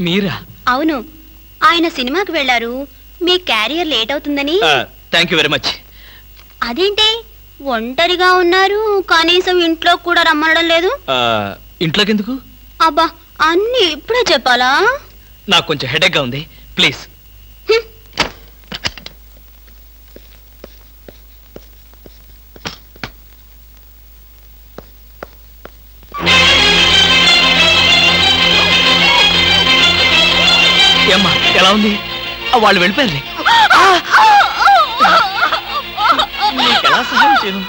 మీరా? అవును. ఆయన సినిమాకి వెళ్ళారు. మీ క్యారియర్ లేట్ అవుతుందని. థ్యాంక్ యూ వెరీ మచ్ అదేంటి? ఒంటరిగా ఉన్నారు కనీసం ఇంట్లో కూడా రమ్మనడం లేదు. ఇంట్లోకి ఎందుకు అబ్బా అన్ని ఇప్పుడే చెప్పాలా? నాకు కొంచెం హెడేక్గా ఉంది. ప్లీజ్ ఏమ్మా ఎలా ఉంది వాళ్ళు వెళ్ళిపోయారు నీకు ఎలా సహాయం చేయను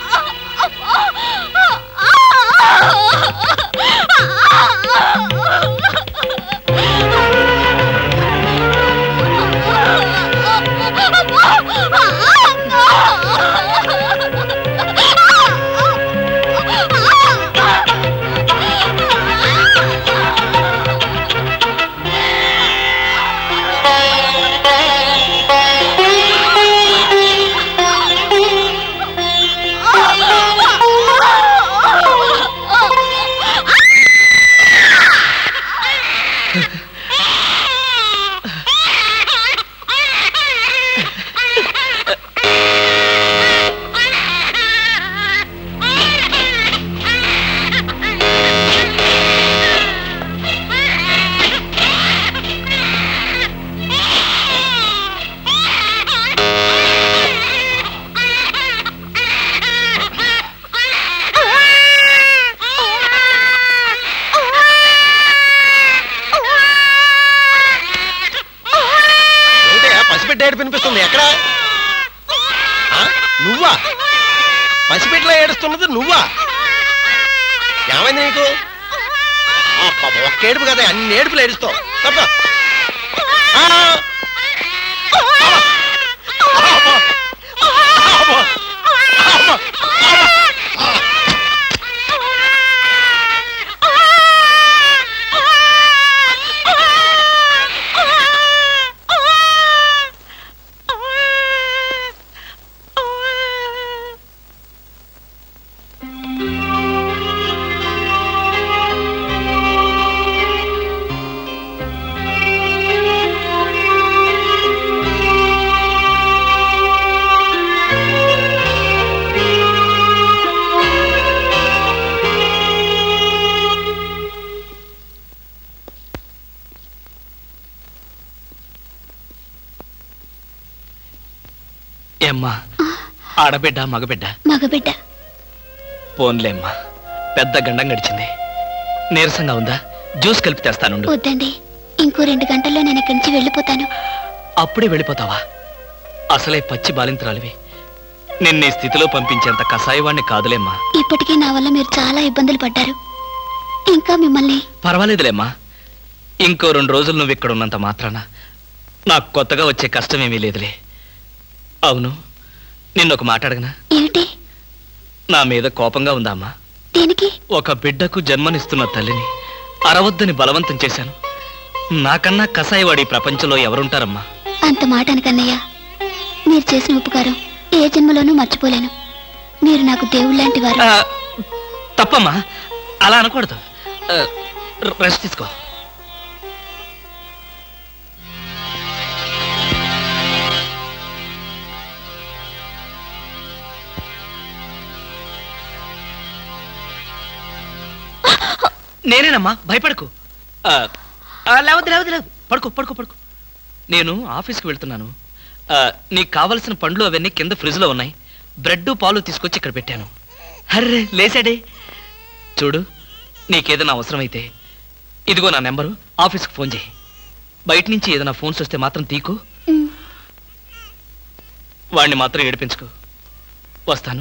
ఏడు వినిపిస్తుంది. ఎక్కడ? నువ్వా? పసిపెట్టిలో ఏడుస్తున్నది నువ్వా? ఏమైంది నీకు? ఒక్క ఏడుపు కదా అన్ని ఏడుపులు ఏడుస్తావు. తప్ప. ఏమ్మా? ఆడబిడ్డ మగబిడ్డ? మగబిడ్డ. పోన్లేమ్మా. పెద్ద గండం గడిచింది. నీరసంగా ఉందా? జ్యూస్ కలిపి తెస్తానుండు. వద్దండి. ఇంకో రెండు గంటల్లో నేను ఇక్కడి నుంచి వెళ్ళిపోతాను. అప్పుడే వెళ్ళిపోతావా? అసలే పచ్చి బాలింతరాలివి. నిన్న ఈ స్థితిలో పంపించేంత కసాయవాణ్ణి కాదులేమ్మా. ఇప్పటికీ నా వల్ల మీరు చాలా ఇబ్బందులు పడ్డారు. ఇంకా మిమ్మల్ని పర్వాలేదులేమ్మా. ఇంకో రెండు రోజులు నువ్వు ఇక్కడ ఉన్నంత మాత్రాన నాకు కొత్తగా వచ్చే కష్టం ఏమీ లేదులే. అవును. నిన్నొక మాట అడగనా? ఏమిటి? నా మీద కోపంగా ఉందా అమ్మా? దేనికి? ఒక బిడ్డకు జన్మనిస్తున్న తల్లిని అరవద్దని బలవంతం చేశాను. నాకన్నా కసాయివాడి ప్రపంచంలో ఎవరుంటారమ్మా? అంత మాట అనకన్నయ్య. మీరు చేసిన ఉపకారం ఏ జన్మలోనూ మర్చిపోలేను. మీరు నాకు దేవుళ్ళంటి వారు. ఆ, తప్పమ్మా. అలా అనకూడదు. ఆ, రెస్ట్ తీసుకో. నేనేనమ్మా భయపడకు. ఆ, ఆ, లేవద్దు లేవద్దు లేవు పడుకో పడుకో పడుకో. నేను ఆఫీస్కి వెళ్తున్నాను. ఆ, నీకు కావలసిన పండ్లు అవన్నీ కింద ఫ్రిడ్జ్లో ఉన్నాయి. బ్రెడ్ పాలు తీసుకొచ్చి ఇక్కడ పెట్టాను. హర్రే లేచాడే. చూడు నీకేదైనా అవసరమైతే ఇదిగో నా నెంబరు ఆఫీస్కి ఫోన్ చేయి. బయట నుంచి ఏదైనా ఫోన్స్ వస్తే మాత్రం తీకు. వాడిని మాత్రం ఏడిపించుకో. వస్తాను.